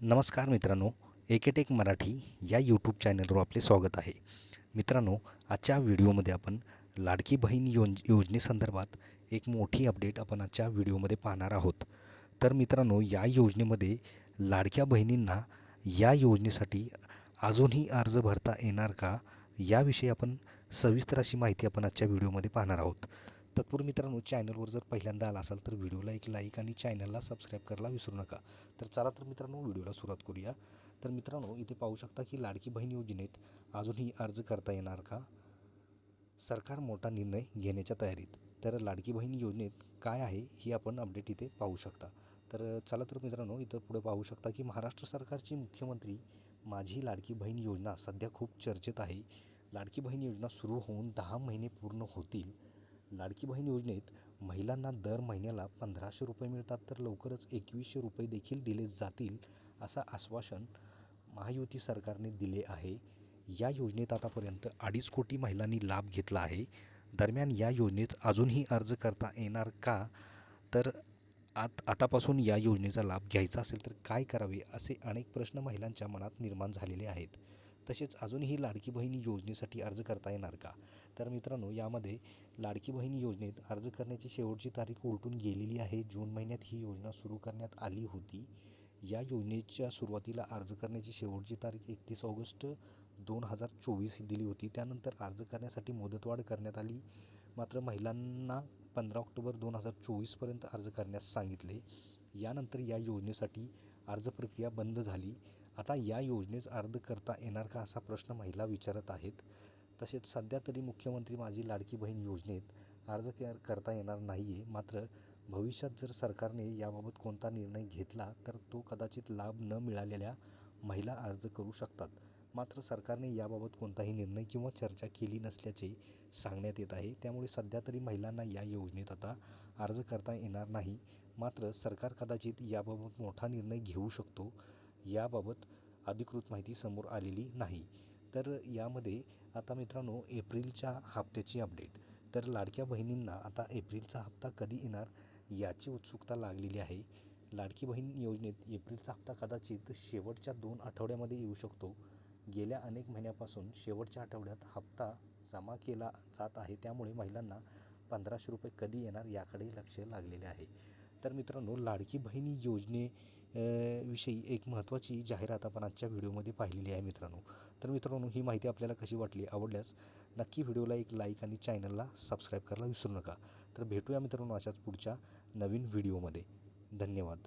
नमस्कार मित्रांनो एकेटेक मराठी या यूट्यूब चॅनलवर आपले स्वागत आहे. मित्रांनो आजच्या व्हिडिओमध्ये आपण लाडकी बहीण योज योजनेसंदर्भात एक मोठी अपडेट आपण आजच्या व्हिडिओमध्ये पाहणार आहोत. तर मित्रांनो या योजनेमध्ये लाडक्या बहिणींना या योजनेसाठी अजूनही अर्ज भरता येणार का? याविषयी आपण सविस्तर अशी माहिती आपण आजच्या व्हिडिओमध्ये पाहणार आहोत. तत्पूर्वी मित्रांनो चॅनलवर जर पहिल्यांदा आला असाल तर व्हिडिओला एक लाईक आणि चॅनलला सबस्क्राईब करायला विसरू नका. तर चला तर मित्रांनो व्हिडिओला सुरुवात करूया. तर मित्रांनो इथे पाहू शकता की लाडकी बहीण योजनेत अजूनही अर्ज करता येणार का? सरकार मोठा निर्णय घेण्याच्या तयारीत. तर लाडकी बहीण योजनेत काय आहे ही आपण अपडेट इथे पाहू शकता. तर चला तर मित्रांनो इथं पुढे पाहू शकता की महाराष्ट्र सरकारची मुख्यमंत्री माझी लाडकी बहीण योजना सध्या खूप चर्चेत आहे. लाडकी बहीण योजना सुरू होऊन दहा महिने पूर्ण होतील. लाडकी बहीण योजनेत महिलांना दर महिन्याला पंधराशे रुपये मिळतात तर लवकरच एकवीसशे रुपये देखील दिले जातील असं आश्वासन महायुती सरकारने दिले आहे. या योजनेत आतापर्यंत अडीच कोटी महिलांनी लाभ घेतला आहे. दरम्यान या योजनेत अजूनही अर्ज करता येणार का? तर आत आतापासून या योजनेचा लाभ घ्यायचा असेल तर काय करावे असे अनेक प्रश्न महिलांच्या मनात निर्माण झालेले आहेत. तसेच अजूनही लाडकी बहिणी योजनेसाठी अर्ज करता येणार का? तर मित्रांनो यामध्ये लाडकी बहिणी योजनेत अर्ज करण्याची शेवटची तारीख उलटून गेलेली आहे. जून महिन्यात ही योजना सुरू करण्यात आली होती. या योजनेच्या सुरुवातीला अर्ज करण्याची शेवटची तारीख एकतीस ऑगस्ट दोन हजार चोवीस दिली होती. त्यानंतर अर्ज करण्यासाठी मुदतवाढ करण्यात आली. मात्र महिलांना पंधरा ऑक्टोबर दोन हजार चोवीसपर्यंत अर्ज करण्यास सांगितले. यानंतर या योजनेसाठी अर्ज प्रक्रिया बंद झाली. आता या योजनेस अर्ज करता येणार का असा प्रश्न महिला विचारत आहेत. तसेच सध्या तरी मुख्यमंत्री माझी लाडकी बहीण योजनेत अर्ज करता येणार नाही आहे मात्र भविष्यात जर सरकारने याबाबत कोणता निर्णय घेतला तर तो कदाचित लाभ न मिळालेल्या महिला अर्ज करू शकतात. मात्र सरकारने याबाबत कोणताही निर्णय किंवा चर्चा केली नसल्याचे सांगण्यात येत आहे. त्यामुळे सध्या तरी महिलांना या योजनेत आता अर्ज करता येणार नाही. मात्र सरकार कदाचित याबाबत मोठा निर्णय घेऊ शकतो. याबाबत अधिकृत माहिती समोर आलेली नाही. तर यामध्ये आता मित्रांनो एप्रिलच्या हप्त्याची अपडेट. तर लाडक्या बहिणींना आता एप्रिलचा हप्ता कधी येणार याची उत्सुकता लागलेली आहे. लाडकी बहीण योजनेत एप्रिलचा हप्ता कदाचित शेवटच्या दोन आठवड्यामध्ये येऊ शकतो. गेल्या अनेक महिन्यापासून शेवटच्या आठवड्यात हप्ता जमा केला जात आहे. त्यामुळे महिलांना पंधराशे रुपये कधी येणार याकडे लक्ष लागलेले आहे. तर मित्रांनो लाडकी बहिणी योजने विषयी एक महत्त्वाची जाहिरात आपण आजच्या व्हिडिओमध्ये पाहिलेली आहे मित्रांनो. तर मित्रांनो ही माहिती आपल्याला कशी वाटली आवडल्यास नक्की व्हिडिओला एक लाईक आणि चॅनलला सबस्क्राईब करायला विसरू नका. तर भेटूया मित्रांनो अशाच पुढच्या नवीन व्हिडिओमध्ये. धन्यवाद.